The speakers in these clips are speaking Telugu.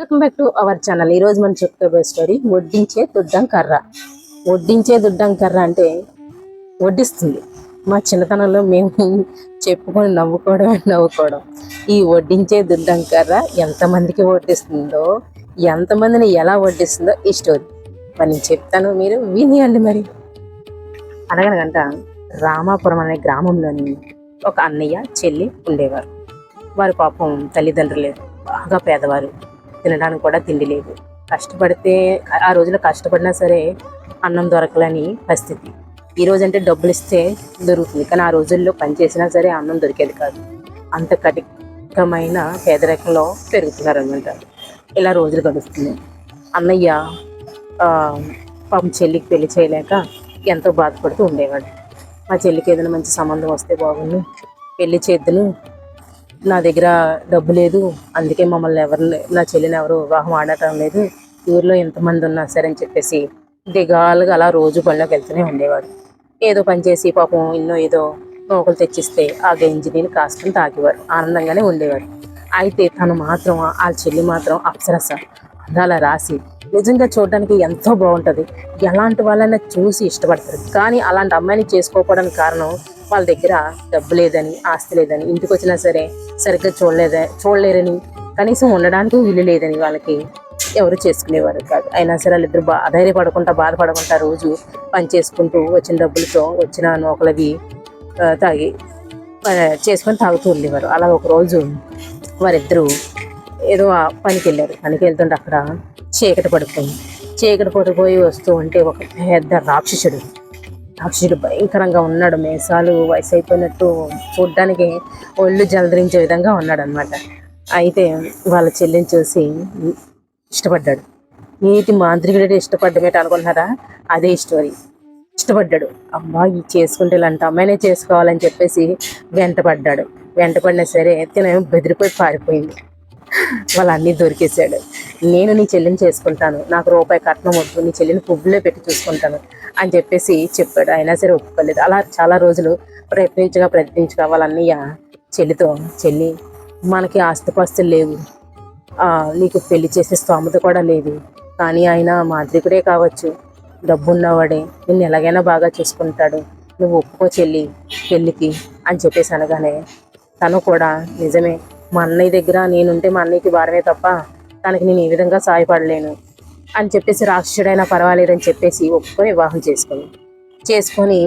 Welcome back to our channel. ఈ రోజు మనం చెప్పుకోబోయే స్టోరీ వడ్డించే దుడ్డం కర్ర. వడ్డించే దుడ్డం కర్ర అంటే వడ్డిస్తుంది. మా చిన్నతనంలో మేము చెప్పుకొని నవ్వుకోవడమే నవ్వుకోవడం. ఈ వడ్డించే దుడ్డం కర్ర ఎంతమందికి వడ్డిస్తుందో ఎంతమందిని ఎలా వడ్డిస్తుందో ఈ స్టోరీ. మరి నేను చెప్తాను మీరు వినియండి మరి. అనగనగంట రామాపురం అనే గ్రామంలోని ఒక అన్నయ్య చెల్లి ఉండేవారు. వారి పాపం తల్లిదండ్రులు బాగా పేదవారు. తినడానికి కూడా తిండి లేదు. కష్టపడితే ఆ రోజుల్లో కష్టపడినా సరే అన్నం దొరకలని పరిస్థితి. ఈ రోజు అంటే డబ్బులు ఇస్తే దొరుకుతుంది. కానీ ఆ రోజుల్లో పని చేసినా సరే అన్నం దొరికేది కాదు. అంత కఠినమైన పేదరికంలో పెరుగుతున్నారనమాట ఇలా రోజులు గడుస్తున్నాయి. అన్నయ్య పాపం చెల్లికి పెళ్ళి చేయలేక ఎంతో బాధపడుతూ ఉండేవాడు. మా చెల్లికి ఏదైనా మంచి సంబంధం వస్తే బాగుండు. పెళ్ళి చేద్దును. నా దగ్గర డబ్బు లేదు. అందుకే మమ్మల్ని ఎవరు నా చెల్లిని ఎవరు వివాహం ఆడటం లేదు. ఊర్లో ఎంతమంది ఉన్నా సరే అని చెప్పేసి దిగాలుగా అలా రోజు పనిలోకి వెళ్తూనే ఉండేవాడు. ఏదో పని చేసి పాపం ఎన్నో ఏదో నూకలు తెచ్చిస్తే ఆ గంజినీని కాసుకొని తాగేవారు. ఆనందంగానే ఉండేవారు అయితే తను మాత్రం ఆ చెల్లి మాత్రం అప్సరస. అందాల రాసి నిజంగా చూడడానికి ఎంతో బాగుంటుంది. ఎలాంటి వాళ్ళైనా చూసి ఇష్టపడతారు. కానీ అలాంటి అమ్మాయిని చేసుకోకపోవడానికి కారణం వాళ్ళ దగ్గర డబ్బు లేదని ఆస్తి లేదని ఇంటికి వచ్చినా సరే సరిగ్గా చూడలేదే చూడలేరని కనీసం ఉండడానికి వీలు లేదని వాళ్ళకి ఎవరు చేసుకునేవారు కాదు. అయినా సరే వాళ్ళిద్దరు బా ధైర్యపడకుండా బాధపడకుండా రోజు పని చేసుకుంటూ వచ్చిన డబ్బులతో వచ్చిన నూకలవి తాగి చేసుకొని తాగుతూ ఉండేవారు. అలా ఒకరోజు వారిద్దరూ ఏదో పనికి వెళ్ళారు పనికి వెళ్తుంటే అక్కడ చీకటి పడిపోయింది చీకటి పడిపోయి వస్తూ ఉంటే ఒక పెద్ద రాక్షసుడు. రాక్షసుడు భయంకరంగా ఉన్నాడు. మేసాలు వయసు అయిపోయినట్టు చూడ్డానికి ఒళ్ళు జలదరించే విధంగా ఉన్నాడు అనమాట అయితే వాళ్ళ చెల్లిని చూసి ఇష్టపడ్డాడు. నీటి మాంత్రికుడు ఇష్టపడ్డమేట అనుకుంటున్నారా? అదే స్టోరీ. ఇష్టపడ్డాడు. అమ్మాయి ఈ చేసుకుంటే ఇలాంటి అమ్మాయినే చేసుకోవాలని చెప్పేసి వెంటపడ్డాడు. వెంటపడినా సరే తినేమో బెదిరిపోయి పారిపోయింది. వాళ్ళు అన్నీ దొరికేశాడు. నేను నీ చెల్లిని చేసుకుంటాను. నాకు రూపాయి కట్నం వద్దు. నీ చెల్లిని పువ్వులే పెట్టి చూసుకుంటాను అని చెప్పేసి చెప్పాడు. అయినా సరే ఒప్పుకోలేదు. అలా చాలా రోజులు ప్రయత్నించగా ప్రయత్నించగా వాళ్ళ అన్నయ్య చెల్లితో చెల్లి మనకి ఆస్తిపాస్తులు లేవు. నీకు పెళ్ళి చేసే స్తోమత కూడా లేదు. కానీ ఆయన మాంత్రికుడే కావచ్చు. డబ్బున్నవాడే. నిన్ను ఎలాగైనా బాగా చూసుకుంటాడు. నువ్వు ఒప్పుకో చెల్లి పెళ్ళికి అని చెప్పేసి అనగానే తను కూడా నిజమే మా అన్నయ్య దగ్గర నేనుంటే మా అన్నయ్యకి భారమే తప్ప తనకి నేను ఏ విధంగా సాయపడలేను అని చెప్పేసి రాక్షసుడైనా పర్వాలేదని చెప్పేసి ఒప్పుకొని వివాహం చేసుకుని చేసుకొని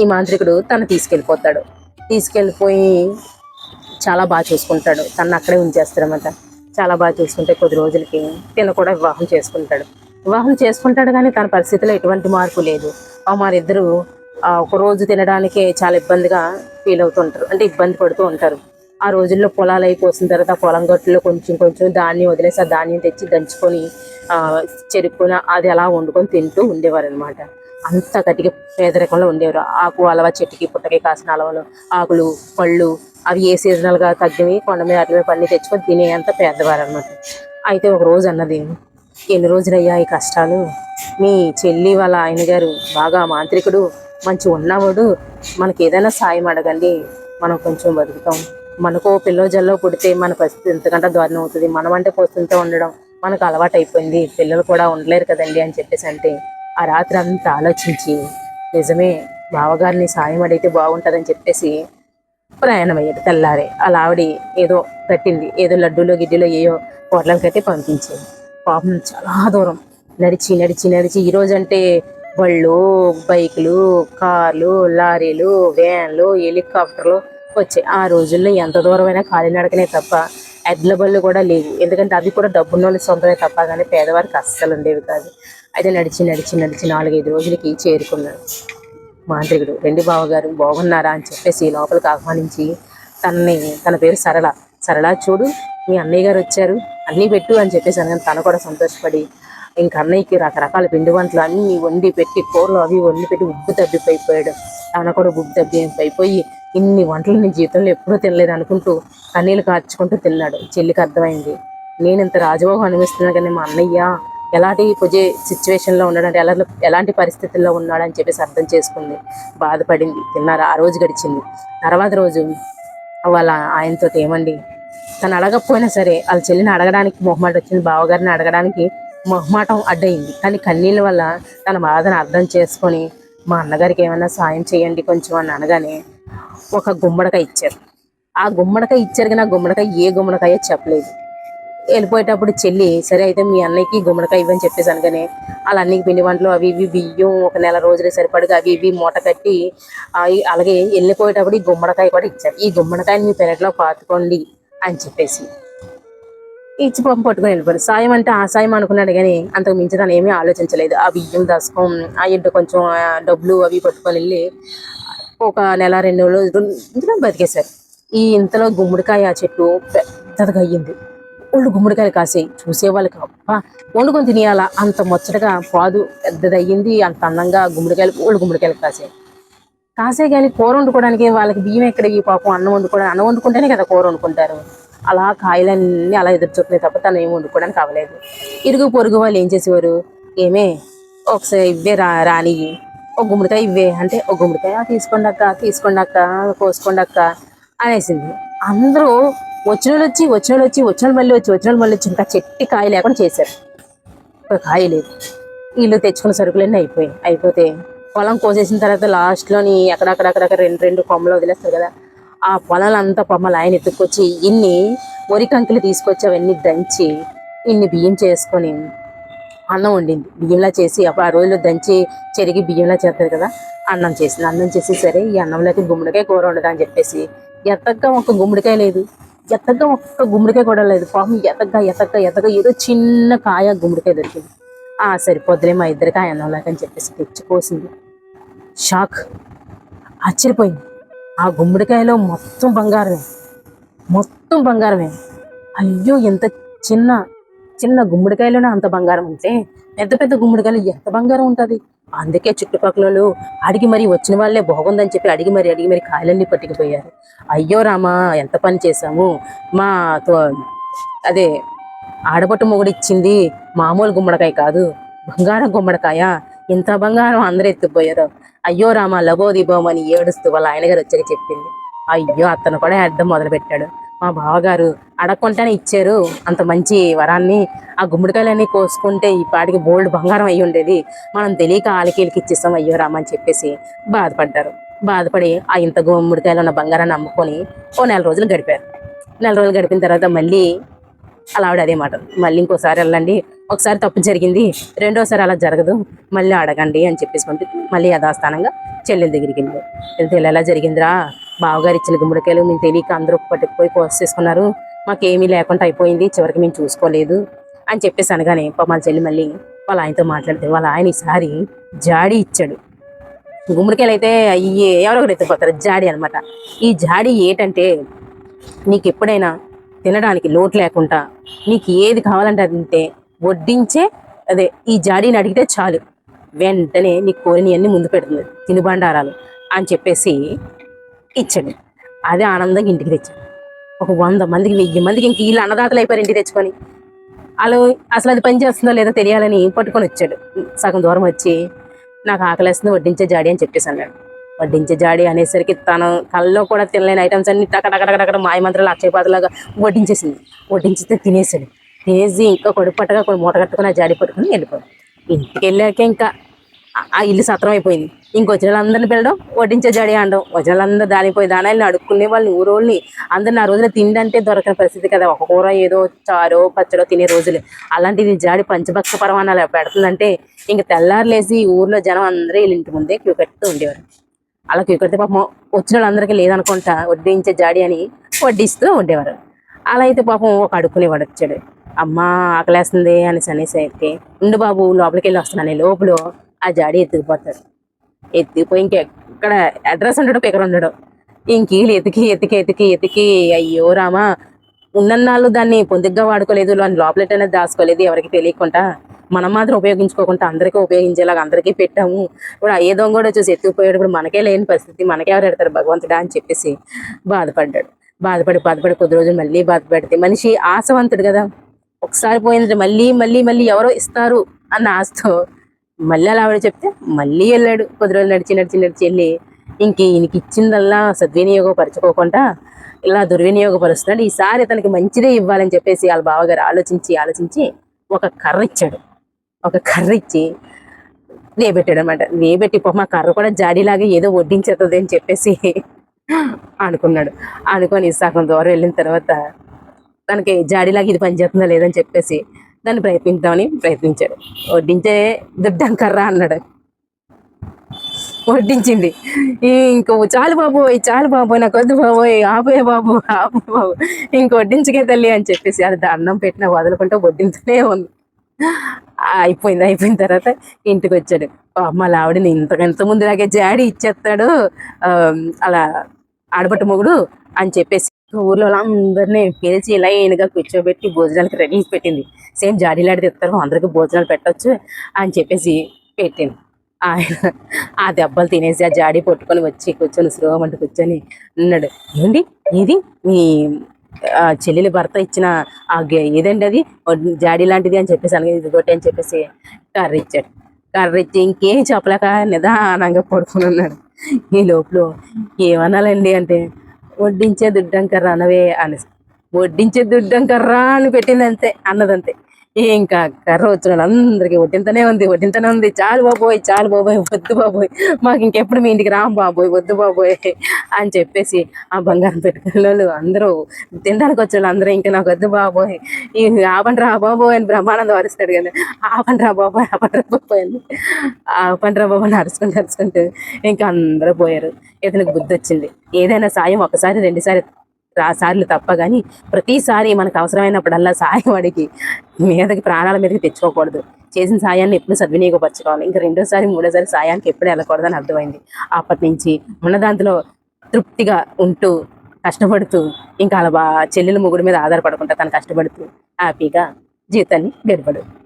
ఈ మాంత్రికుడు తను తీసుకెళ్ళిపోతాడు. తీసుకెళ్ళిపోయి చాలా బాగా చూసుకుంటాడు. తను అక్కడే ఉంచేస్తాడనమాట చాలా బాగా చూసుకుంటే కొద్ది రోజులకి తిన కూడా వివాహం చేసుకుంటాడు. వివాహం చేసుకుంటాడు కానీ తన పరిస్థితిలో ఎటువంటి మార్పు లేదు. వారిద్దరూ ఒక రోజు తినడానికే చాలా ఇబ్బందిగా ఫీల్ అవుతుంటారు. అంటే ఇబ్బంది పడుతూ ఉంటారు. ఆ రోజుల్లో పొలాలు అయిపోసిన తర్వాత పొలం గట్టులో కొంచెం కొంచెం ధాన్యం వదిలేసి ఆ ధాన్యం తెచ్చి దంచుకొని ఆ, చెరుక్కుని అది అలా వండుకొని తింటూ ఉండేవారు అనమాట అంత గట్టిగా పేదరికంలో ఉండేవారు. ఆకు అలవ చెట్టుకి పుట్టకి కాసిన అలవలు ఆకులు పళ్ళు అవి ఏ సీజనల్గా తగ్గినవి కొండ మీద అట్లమే పన్ని తెచ్చుకొని తినేంత పేదవారు అనమాట అయితే ఒక రోజు అన్నది ఎన్ని రోజులయ్యా ఈ కష్టాలు? మీ చెల్లి వాళ్ళ ఆయన గారు బాగా మాంత్రికుడు మంచి ఉన్నవాడు మనకి ఏదైనా సాయం అడగండి మనం కొంచెం బతుకుతాం. మనకు పిల్లో జల్లో పుడితే మన పరిస్థితి ఎంతకంటే దారుణం అవుతుంది. మనం అంటే పోస్తుంటే ఉండడం మనకు అలవాటు అయిపోయింది. పిల్లలు కూడా ఉండలేరు కదండి అని చెప్పేసి అంటే ఆ రాత్రి అంతా ఆలోచించి నిజమే బావగారిని సాయం అడిగితే బాగుంటుందని చెప్పేసి ప్రయాణం అయ్యాడు తెల్లారే. అలా ఆవిడ ఏదో కట్టింది ఏదో లడ్డూలో గిడ్డీలో ఏయో పొట్లం పంపించింది. పాపం చాలా దూరం. నడిచి నడిచి నడిచి ఈ రోజు అంటే బళ్ళు బైకులు కార్లు లారీలు వ్యాన్లు హెలికాప్టర్లు వచ్చాయి ఆ రోజుల్లో ఎంత దూరమైనా కాలినడకనే తప్ప ఎడ్ల బళ్ళు కూడా లేవు. ఎందుకంటే అవి కూడా డబ్బున్న వాళ్ళు సొంతమే తప్ప కానీ పేదవారికి అస్సలు ఉండేవి కాదు. అయితే నడిచి నడిచి నడిచి నాలుగైదు రోజులకి చేరుకున్నాడు మాంత్రికుడు రెండు బావగారు బాగున్నారా? అని చెప్పేసి లోపలికి ఆహ్వానించి తనని తన పేరు సరళ. సరళ చూడు మీ అన్నయ్య గారు వచ్చారు. అన్నీ పెట్టు అని చెప్పేసి అనగానే తను కూడా సంతోషపడి ఇంక అన్నయ్యకి రకరకాల పిండి వంటలు అన్నీ వండి పెట్టి కూరలు అవి వండి పెట్టి ఉబ్బు తబ్బిపోయిపోయాడు. తన కూడా ఉబ్బు తబ్బిపోయి ఇన్ని వంటలు నీ జీవితంలో ఎప్పుడూ తినలేదు అనుకుంటూ కన్నీళ్ళు కార్చుకుంటూ తిన్నాడు. చెల్లికి అర్థమైంది. నేను ఇంత రాజభోగం అనిపిస్తున్నా కానీ మా అన్నయ్య ఎలాంటి పొజే సిచ్యువేషన్లో ఉన్నాడంటే ఎలా ఎలాంటి పరిస్థితుల్లో ఉన్నాడని చెప్పేసి అర్థం చేసుకుంది. బాధపడింది. తిన్నారు? ఆ రోజు గడిచింది. తర్వాత రోజు వాళ్ళ ఆయనతో ఏమండి? తను అడగకపోయినా సరే వాళ్ళ చెల్లిని అడగడానికి మొహమాట వచ్చింది. బావగారిని అడగడానికి మొహమాటం అడ్డయింది. కానీ కన్నీళ్ళ వల్ల తన బాధను అర్థం చేసుకొని మా అన్నగారికి ఏమైనా సాయం చేయండి కొంచెం అని అనగానే ఒక గుమ్మడికాయ ఇచ్చారు. ఆ గుమ్మడికాయ ఇచ్చారు కానీ ఆ గుమ్మడికాయ ఏ గుమ్మడికాయ చెప్పలేదు. వెళ్ళిపోయేటప్పుడు చెల్లి సరే అయితే మీ అన్నయ్యకి గుమ్మడికాయ ఇవ్వని చెప్పేసి అనగానే వాళ్ళ అన్నికి పిండి వంటలు అవి ఇవి బియ్యం ఒక నెల రోజులే సరిపడగా అవి ఇవి మూట కట్టి అలాగే వెళ్ళిపోయేటప్పుడు ఈ గుమ్మడికాయ కూడా ఇచ్చారు. ఈ గుమ్మడికాయని మీ పెరట్లో పాతుకోండి అని చెప్పేసి. ఇచ్చి పంప పట్టుకొని వెళ్ళిపోయారు. సాయం అంటే ఆ సాయం అనుకున్నాడు కానీ అంతకు మించి తను ఏమీ ఆలోచించలేదు. ఆ బియ్యం దశకం ఆ ఇంటి కొంచెం డబ్బులు అవి పట్టుకొని వెళ్ళి ఒక నెల రెండు రోజులు ఇంతలో బతికేశారు. ఈ ఇంతలో గుమ్మడికాయ చెట్టు పెద్దదిగా అయ్యింది. ఒళ్ళు గుమ్మడికాయలు కాసాయి చూసే వాళ్ళకి అబ్బా వండుకొని తినేయాలా? అంత ముచ్చటగా పాదు పెద్దదయ్యింది అంత అందంగా గుమ్మడికాయలు ఒళ్ళు గుమ్మడికాయలు కాసాయి. కాసే కానీ కూర వండుకోవడానికి వాళ్ళకి బియ్యం ఎక్కడ ఈ పాపం? అన్నం వండుకోవడానికి అన్నం వండుకుంటేనే కదా కూర వండుకుంటారు. అలా కాయలన్నీ అలా ఎదురు చూపుతున్నాయి తప్ప తను ఏం వండుకోవడానికి అవ్వలేదు ఇరుగు పొరుగు వాళ్ళు ఏం చేసేవారు? ఏమే ఒకసారి ఇవ్వే రా రాని ఒక గుమ్మడికాయ ఇవ్వే అంటే ఒక గుమ్మడికాయ తీసుకోండి అక్క తీసుకోండి అక్క కోసుకోండి అక్క అనేసింది. అందరూ వచ్చిన వాళ్ళు వచ్చి వచ్చిన వాళ్ళు వచ్చి వచ్చిన వాళ్ళు మళ్ళీ వచ్చి వచ్చిన వాళ్ళు మళ్ళీ వచ్చి ఇంకా చెట్టి కాయ లేకుండా చేశారు. ఒక కాయ లేదు. వీళ్ళు తెచ్చుకున్న సరుకులన్నీ అయిపోయాయి. అయిపోతే పొలం కోసేసిన తర్వాత లాస్ట్లోని అక్కడక్కడక్కడక్కడ రెండు రెండు కొమ్మలు వదిలేస్తారు కదా. ఆ పొలాలంతా పొమ్మలు ఆయన ఎత్తుకొచ్చి ఇన్ని వరి కంకులు తీసుకొచ్చి అవన్నీ దంచి ఇన్ని బియ్యం చేసుకొని అన్నం వండింది. బియ్యంలా చేసి అప్పుడు ఆ రోజుల్లో దంచి చెరిగి బియ్యంలా చేస్తారు కదా అన్నం చేసింది. అన్నం చేసి సరే ఈ అన్నంలోకి గుమ్మడికాయ కూర ఉండదు అని చెప్పేసి ఎత్తగ్గా ఒక గుమ్మడికాయ లేదు. ఎత్తగ్గా ఒక్క గుమ్మడికాయ కూడా లేదు. పాపం ఎతగ్గా ఎతగ్గా ఎతగ్గా ఏదో చిన్న కాయ గుమ్మడికాయ దొరికింది. ఆ సరిపోద్దులే మా ఇద్దరికి ఆ అన్నంలోకి అని చెప్పేసి తెచ్చి కోసింది. షాక్. ఆశ్చర్యపోయింది. ఆ గుమ్మడికాయలో మొత్తం బంగారమే. మొత్తం బంగారమే. అయ్యో ఎంత చిన్న చిన్న గుమ్మడికాయలోనే అంత బంగారం ఉంటే పెద్ద పెద్ద గుమ్మడికాయలు ఎంత బంగారం ఉంటుంది? అందుకే చుట్టుపక్కల అడిగి మరి వచ్చిన వాళ్ళే బాగుందని చెప్పి అడిగి మరి అడిగి మరి కాయలన్నీ పట్టుకుపోయారు. అయ్యో రామా ఎంత పని చేశాము మా తో- అదే ఆడపట్టు మొగుడు ఇచ్చింది మామూలు గుమ్మడికాయ కాదు బంగారం గుమ్మడికాయ. ఇంత బంగారం అందరూ ఎత్తుపోయారు అయ్యో రామా లభో దిబోం ఏడుస్తూ వాళ్ళ ఆయన గారు వచ్చాక చెప్పింది. అయ్యో అతను కూడా అర్థం మొదలు పెట్టాడు మా బావగారు అడగకుండానే ఇచ్చారు అంత మంచి వరాన్ని. ఆ గుమ్మడికాయలన్నీ కోసుకుంటే ఈ పాటికి బోల్డ్ బంగారం అయి ఉండేది. మనం తెలియక ఆలకీలకి ఇచ్చేస్తాం అయ్యో రామని చెప్పేసి బాధపడ్డారు. బాధపడి ఆ ఇంత గుమ్మడికాయలు ఉన్న బంగారాన్ని అమ్ముకొని ఓ నెల రోజులు గడిపారు. నెల రోజులు గడిపిన తర్వాత మళ్ళీ అలా ఆవిడ అదే మాట. మళ్ళీ ఇంకోసారి వెళ్ళండి ఒకసారి తప్పు జరిగింది రెండోసారి అలా జరగదు మళ్ళీ అడగండి అని చెప్పేసి పంపి మళ్ళీ యథాస్థానంగా చెల్లెల దగ్గరికి వెళ్ళి వెళ్తే ఇలా ఎలా జరిగిందిరా? బావగారు ఇచ్చిన గుమ్మడికాయలు మేము తెలియక అందరూ పట్టుకుపోయి కోసేసుకున్నారు మాకేమీ లేకుండా అయిపోయింది. చివరికి మేము చూసుకోలేదు అని చెప్పేసి అనగానే పాప చెల్లి మళ్ళీ వాళ్ళ ఆయనతో మాట్లాడితే వాళ్ళ ఆయన ఈసారి జాడి ఇచ్చాడు. గుమ్మడికాయలు అయితే అయ్యే ఎవరో ఒకరు ఎత్తిపోతారు జాడి అనమాట ఈ జాడి ఏంటంటే నీకు ఎప్పుడైనా తినడానికి లోటు లేకుండా నీకు ఏది కావాలంటే అది తింటే వడ్డించే అదే ఈ జాడీని అడిగితే చాలు. వెంటనే నీ కోరిని అన్ని ముందు పెడుతుంది. తినుబండారాలు అని చెప్పేసి ఇచ్చాడు. అదే ఆనందంగా ఇంటికి తెచ్చాడు. ఒక వంద మందికి వెయ్యి మందికి ఇంక వీళ్ళు అన్నదాతలు అయిపోయారు ఇంటికి తెచ్చుకొని. వాళ్ళు అసలు అది పని చేస్తుందో లేదో తెలియాలని పట్టుకొని వచ్చాడు. సగం దూరం వచ్చి నాకు ఆకలేస్తుంది వడ్డించే జాడి అని చెప్పేసి అన్నాడు. వడ్డించే జాడి అనేసరికి తను కళ్ళలో కూడా తినలేని ఐటమ్స్ అన్ని టక మాయమంత్రాలు అక్షయపాతలాగా వడ్డించేసింది. వడ్డించితే తినేసాడు. తినేసి ఇంకా కొడుకు పట్టగా కొన్ని మూట కట్టుకుని ఆ జాడి పట్టుకుని వెళ్ళిపోయాడు. ఇంటికి వెళ్ళాక ఇంకా ఆ- ఇల్లు సత్రం అయిపోయింది. ఇంకొచ్చిన వాళ్ళందరిని పిలడం వడ్డించే జాడి అనడం. వచ్చిన వాళ్ళందరూ దానిపోయి దానాలని అడుక్కునే వాళ్ళని ఊరోళ్ళని అందరిని ఆ రోజున తిండి అంటే దొరకని పరిస్థితి కదా. ఒక కూర ఏదో చారో పచ్చడో తినే రోజులు. అలాంటిది జాడి పంచభక్ష పరమాణాలు పెడుతుందంటే ఇంక తెల్లారులేసి ఊర్లో జనం అందరూ వీళ్ళ ఇంటి ముందే క్యూ కట్టుతూ ఉండేవారు. అలా క్యూ కడితే పాపం వచ్చిన వాళ్ళందరికీ లేదనుకుంటా వడ్డించే జాడి అని వడ్డిస్తూ ఉండేవారు. అలా అయితే పాపం ఒక అడుక్కునేవాడు వచ్చాడు. అమ్మ ఆకలేస్తుంది అనేసి అనేసరికి ఉండు బాబు లోపలికి వెళ్ళి వస్తున్నాను లోపల ఆ జాడి ఎత్తుకుపోతాడు. ఎత్తిపోయి ఇంకెక్కడ అడ్రస్ ఉండడు ఇక్కడ ఉండడం. ఇంకీళ్ళు ఎతికి ఎతికి ఎతికి ఎతికి అయ్యో రామా ఉన్నన్నాళ్ళు దాన్ని పొందిగ్గా వాడుకోలేదు దాని లోపలెట్ అనేది దాచుకోలేదు ఎవరికి తెలియకుండా. మనం మాత్రం ఉపయోగించుకోకుండా అందరికీ ఉపయోగించేలాగా అందరికీ పెట్టాము. ఇప్పుడు ఏ దొంగ కూడా చూసి ఎత్తుకుపోయాడు ఇప్పుడు మనకే లేని పరిస్థితి మనకే ఎవరు ఎడతారు భగవంతుడా అని చెప్పేసి బాధపడ్డాడు. బాధపడి బాధపడి కొద్ది రోజులు మళ్ళీ బాధపడితే మనిషి ఆశవంతుడు కదా. ఒకసారి పోయిందంటే మళ్ళీ మళ్ళీ మళ్ళీ ఎవరో ఇస్తారు అన్న ఆశతో మళ్ళీ అలా ఆవిడ చెప్తే మళ్ళీ వెళ్ళాడు. కొద్ది రోజులు నడిచి నడిచి నడిచి వెళ్ళి ఇంక ఈయనకి ఇచ్చిందల్లా సద్వినియోగపరచుకోకుండా ఇలా దుర్వినియోగపరుస్తున్నాడు. ఈసారి తనకి మంచిదే ఇవ్వాలని చెప్పేసి వాళ్ళ బావగారు ఆలోచించి ఆలోచించి ఒక కర్ర ఇచ్చాడు. ఒక కర్ర ఇచ్చి వేయబెట్టాడు అనమాట వేయబెట్టి మా కర్ర కూడా జాడీలాగా ఏదో వడ్డించేస్తుంది అని చెప్పేసి అనుకున్నాడు. అనుకొని సగం దూరం వెళ్ళిన తర్వాత తనకి జాడీలాగా ఇది పనిచేస్తుందా లేదని చెప్పేసి దాన్ని ప్రయత్నిద్దామని ప్రయత్నించాడు. వడ్డించే దుడ్డం కర్రా అన్నాడు. వడ్డించింది. ఇంకో చాలు బాబోయ్ చాలు బాబోయ్ నాకు వద్దు బాబోయ్ ఆపోయే బాబు ఆపోయే బాబు ఇంక వడ్డించకే తల్లి అని చెప్పేసి అది అన్నం పెట్టిన వదలకుంటే వడ్డింతూనే ఉంది. అయిపోయింది అయిపోయిన తర్వాత ఇంటికి వచ్చాడు. మా ఆవిడని ఇంత ఇంత ముందులాగే జాడి ఇచ్చేస్తాడు అలా ఆడబట్ట మొగుడు అని చెప్పేసి ఊర్లో అందరినీ పిలిచి లైన్గా కూర్చోబెట్టి భోజనాలకి రెడీ పెట్టింది. సేమ్ జాడీలాడి తెస్తారు అందరికీ భోజనాలు పెట్టొచ్చు అని చెప్పేసి పెట్టింది. ఆయన ఆ దెబ్బలు తినేసి ఆ జాడీ పట్టుకొని వచ్చి కూర్చొని శ్రోమంటూ కూర్చొని అన్నాడు ఏంటి? ఇది మీ చెల్లెలి భర్త ఇచ్చిన ఆ ఏదండి అది? జాడీ లాంటిది అని చెప్పేసి అనగా ఇది ఒకటి అని చెప్పేసి కర్ర ఇచ్చాడు. కర్ర ఇచ్చి ఇంకేం చెప్పలేక నిదానంగా పడుకుని ఉన్నాడు. ఈ లోపల ఏమనాలండి అంటే వడ్డించే దుడ్డం అనవే అని వడ్డించే దుడ్డంకర్రా అని పెట్టింది అంతే అన్నదంతే. ఇంకా కర్ర వచ్చిన అందరికి వడ్డింతనే ఉంది వడ్డింతనే ఉంది. చాలు బాబోయ్ చాలు బాబోయ్ వద్దు బాబోయ్. మాకు ఇంకెప్పుడు మీ ఇంటికి రాం బాబోయ్ వద్దు బాబోయ్ అని చెప్పేసి ఆ బంగారం పెట్టుకునే వాళ్ళు అందరూ తినడానికి వచ్చే వాళ్ళు అందరూ ఇంకా నాకు వద్దు బాబోయ్. ఈ ఆపండి రా బాబోయ్ అని బ్రహ్మానందం అరుస్తాడు కదా. ఆపండి రా బాబోయ్ ఆపండి రా బాబోయ్ అని. ఆపండి రా బాబోయ్ అని అరుచుకుంటూ అరుచుకుంటూ ఇంకా అందరూ పోయారు. ఇతనికి బుద్ధి వచ్చింది. ఏదైనా సాయం ఒకసారి రెండుసారి సార్లు తప్ప కానీ ప్రతిసారి మనకు అవసరమైనప్పుడల్లా సాయం వాడికి మీదకి ప్రాణాల మీదకి తెచ్చుకోకూడదు. చేసిన సాయాన్ని ఎప్పుడు సద్వినియోగపరచుకోవాలి. ఇంకా రెండోసారి మూడోసారి సాయానికి ఎప్పుడు వెళ్ళకూడదని అర్థమైంది. అప్పటి నుంచి ఉన్న దాంట్లో తృప్తిగా ఉంటూ కష్టపడుతూ ఇంకా అలా చెల్లెల ముగుడు మీద ఆధారపడకుండా తను కష్టపడుతూ హ్యాపీగా జీవితాన్ని గడిపాడు.